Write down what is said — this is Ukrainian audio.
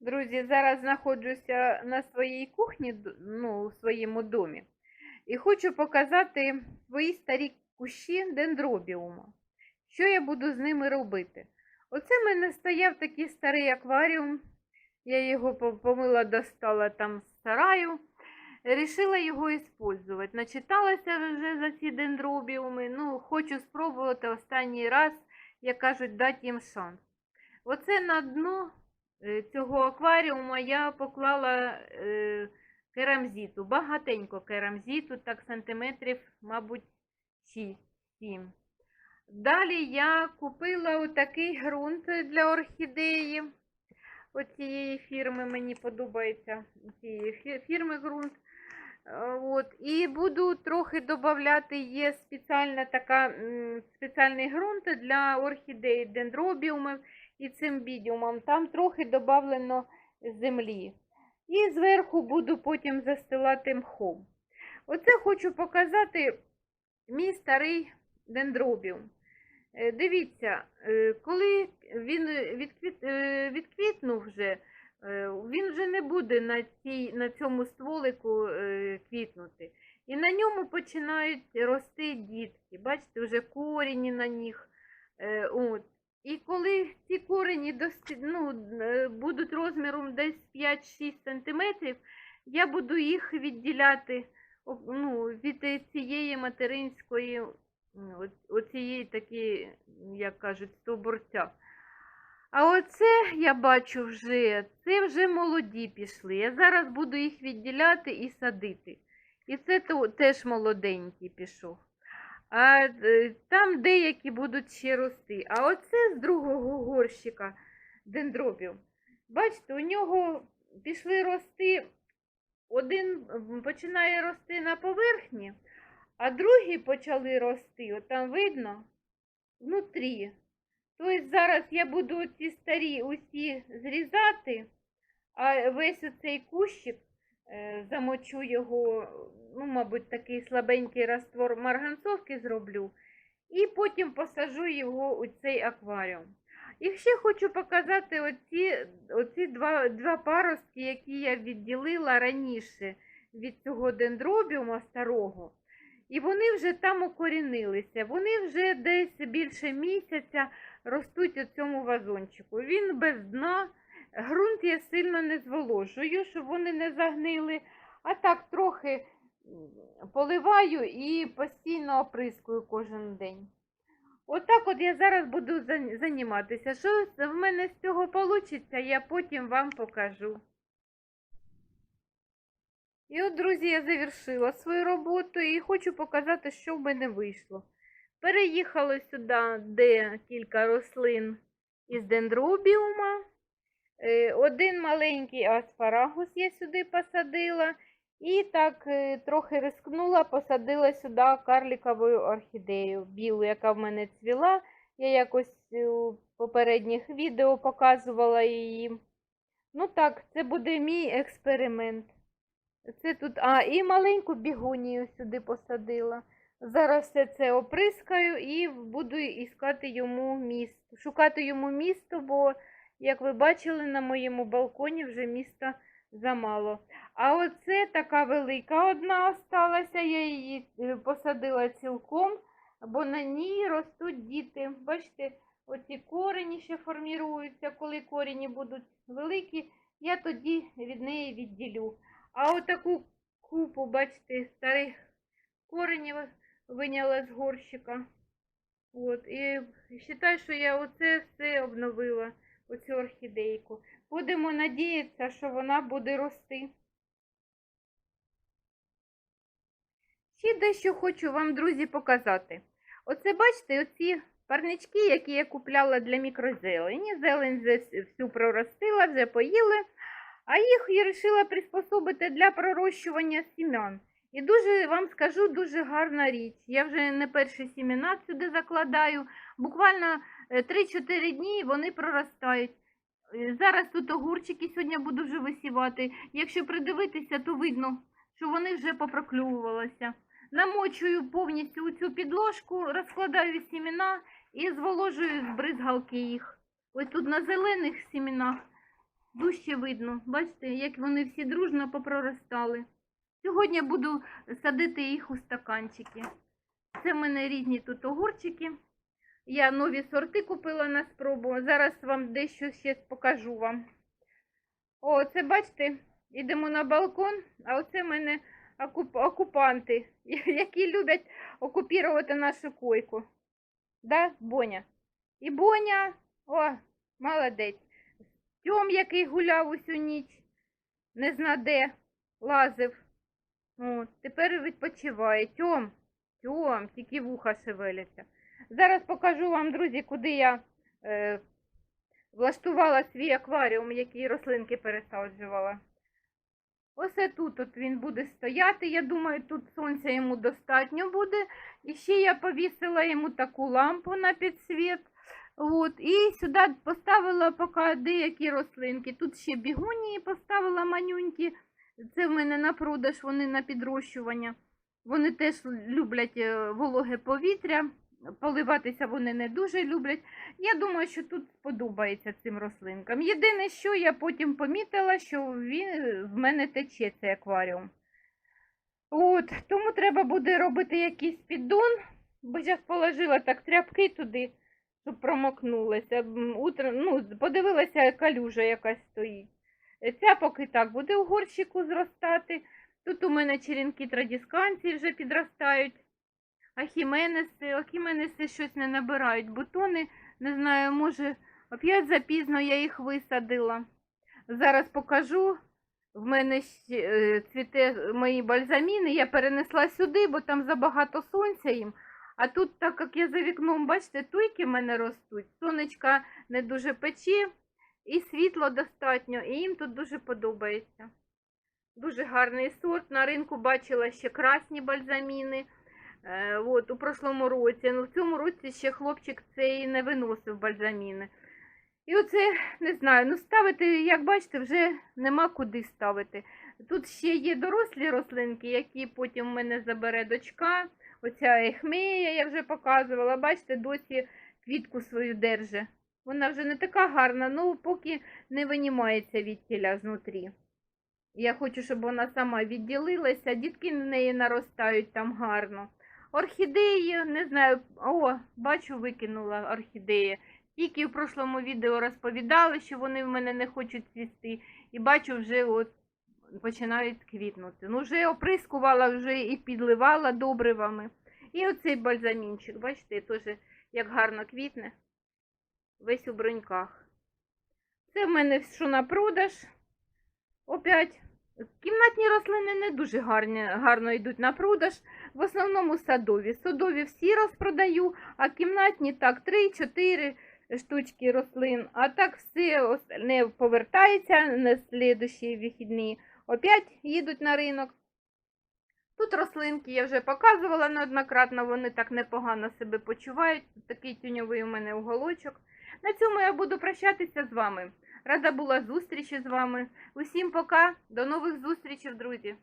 Друзі, зараз знаходжуся на своїй кухні, ну, у своєму домі. І хочу показати свої старі кущі дендробіума. Що я буду з ними робити? Оце в мене стояв такий старий акваріум. Я його помила, достала там з сараю. Рішила його использувати. Начиталася вже за ці дендробіуми. Ну, хочу спробувати останній раз, як кажуть, дати їм шанс. Оце на дно цього акваріума я поклала е, керамзиту. Багатенько керамзиту, так сантиметрів, мабуть, 6-7. Далі я купила отакий ґрунт для орхідеї. Оцієї фірми мені подобається цієї фірми ґрунт. Е, От. І буду трохи додати, є спеціальна така, спеціальний ґрунт для орхідеї дендробіумів і цимбідіумом. Там трохи додавлено землі. І зверху буду потім застилати мхом. Оце хочу показати мій старий дендробіум. Е, Дивіться, е, коли він е, відквітнув вже, він вже не буде на, цій, на цьому стволику квітнути. І на ньому починають рости дітки. Бачите, вже корені на них. От. І коли ці корені досі, ну, е, будуть розміром десь 5-6 см, я буду їх відділяти ну, від цієї материнської, оцієї такі, як кажуть, стовбурця. А оце я бачу вже, це вже молоді пішли. Я зараз буду їх відділяти і садити. І це теж молоденький пішов. А е, там деякі будуть ще рости. А оце з другого горщика дендробів. Бачите, у нього пішли рости, один починає рости на поверхні, а другі почали рости, от там видно, внутрі. Тобто зараз я буду ці старі усі зрізати, а весь оцей кущик е, замочу його, ну, мабуть, такий слабенький раствор марганцовки зроблю, і потім посажу його у цей акваріум. І ще хочу показати оці, оці два, два паростки, які я відділила раніше від цього дендробіума старого. І вони вже там укорінилися. Вони вже десь більше місяця ростуть у цьому вазончику. Він без дна. Грунт я сильно не зволожую, щоб вони не загнили. А так трохи поливаю і постійно оприскую кожен день. Отак от я зараз буду займатися. Що в мене з цього вийде, я потім вам покажу. І от, друзі, я завершила свою роботу і хочу показати, що в мене вийшло. Переїхала сюди, де кілька рослин із дендробіума. Е, Один маленький аспарагус я сюди посадила. І так е, трохи рискнула, посадила сюди карлікову орхідею, білу, яка в мене цвіла. Я якось е, у попередніх відео показувала її. Ну так, це буде мій експеримент. Це тут, а, і маленьку бігонію сюди посадила. Зараз все це оприскаю і буду іскати йому місто, шукати йому місто, бо, як ви бачили, на моєму балконі вже міста замало. А оце така велика одна осталася, я її е, посадила цілком, бо на ній ростуть діти. Бачите, оці корені ще форміруються, коли корені будуть великі, я тоді від неї відділю. А отаку купу, бачите, старих коренів виняла з горщика. От, і вважаю, що я оце все обновила, оцю орхідейку. Будемо надіятися, що вона буде рости. Ще дещо хочу вам, друзі, показати. Оце бачите, оці парнички, які я купляла для мікрозелені. Зелень вже всю проростила, вже поїли. А їх я вирішила приспособити для пророщування сім'ян. І дуже вам скажу, дуже гарна річ. Я вже не перші сімена сюди закладаю. Буквально е, 3-4 дні вони проростають. Е, Зараз тут огурчики сьогодні буду вже висівати. Якщо придивитися, то видно, що вони вже попроклювалися. Намочую повністю цю підложку, розкладаю сімена і зволожую з бризгалки їх. Ось тут на зелених сімінах дужче видно. Бачите, як вони всі дружно попроростали. Сьогодні буду садити їх у стаканчики. Це в мене різні тут огурчики. Я нові сорти купила на спробу. Зараз вам дещо ще покажу вам. О, це бачите, йдемо на балкон, а оце в мене окуп... окупанти, які люблять окупувати нашу койку. Да, Боня? І Боня, о, молодець. Тьом, який гуляв усю ніч, не зна де, лазив. О, тепер відпочиває. Тьом, Тьом, тільки вуха шевеляться. Зараз покажу вам, друзі, куди я е, влаштувала свій акваріум, який рослинки пересаджувала. Ось тут от він буде стояти. Я думаю, тут сонця йому достатньо буде. І ще я повісила йому таку лампу на підсвіт. От, і сюди поставила поки деякі рослинки. Тут ще бігунії поставила манюнькі. Це в мене на продаж, вони на підрощування. Вони теж люблять е, вологе повітря. Поливатися вони не дуже люблять. Я думаю, що тут сподобається цим рослинкам. Єдине, що я потім помітила, що він в мене тече цей акваріум. От, тому треба буде робити якийсь піддон, бо я положила так тряпки туди, щоб промокнулося. М, Утро, ну, подивилася, калюжа якась стоїть. Е, Ця поки так буде у горщику зростати. Тут у мене черенки традісканції вже підростають. Ахіменеси, ахіменеси щось не набирають бутони. Не знаю, може, опять запізно я їх висадила. Зараз покажу. В мене е, цвіте мої бальзаміни. Я перенесла сюди, бо там забагато сонця їм. А тут, так як я за вікном, бачите, туйки в мене ростуть. Сонечка не дуже пече, і світло достатньо, і їм тут дуже подобається. Дуже гарний сорт. На ринку бачила ще красні бальзаміни. Е, от, у прошлому році. Ну, в цьому році ще хлопчик цей не виносив бальзаміни. І оце, не знаю, ну ставити, як бачите, вже нема куди ставити. Тут ще є дорослі рослинки, які потім в мене забере дочка. Оця ехмея я вже показувала. Бачите, досі квітку свою держи. Вона вже не така гарна, ну поки не винімається від тіля знутрі. Я хочу, щоб вона сама відділилася, дітки в неї наростають там гарно. Орхідеї, не знаю, о, бачу, викинула орхідеї. Тільки в прошлому відео розповідали, що вони в мене не хочуть цвісти. І бачу, вже от починають квітнути. Ну, вже оприскувала, вже і підливала добривами. І оцей бальзамінчик, бачите, теж як гарно квітне. Весь у бруньках. Це в мене що на продаж. Опять. Кімнатні рослини не дуже гарні, гарно йдуть на продаж. В основному садові. Садові всі розпродаю, а кімнатні так 3-4 штучки рослин. А так все остальне повертається на слідущі вихідні. Опять їдуть на ринок. Тут рослинки я вже показувала неоднократно, вони так непогано себе почувають. Такий тюньовий у мене уголочок. На цьому я буду прощатися з вами. Рада була зустрічі з вами. Усім пока, до нових зустрічей, друзі!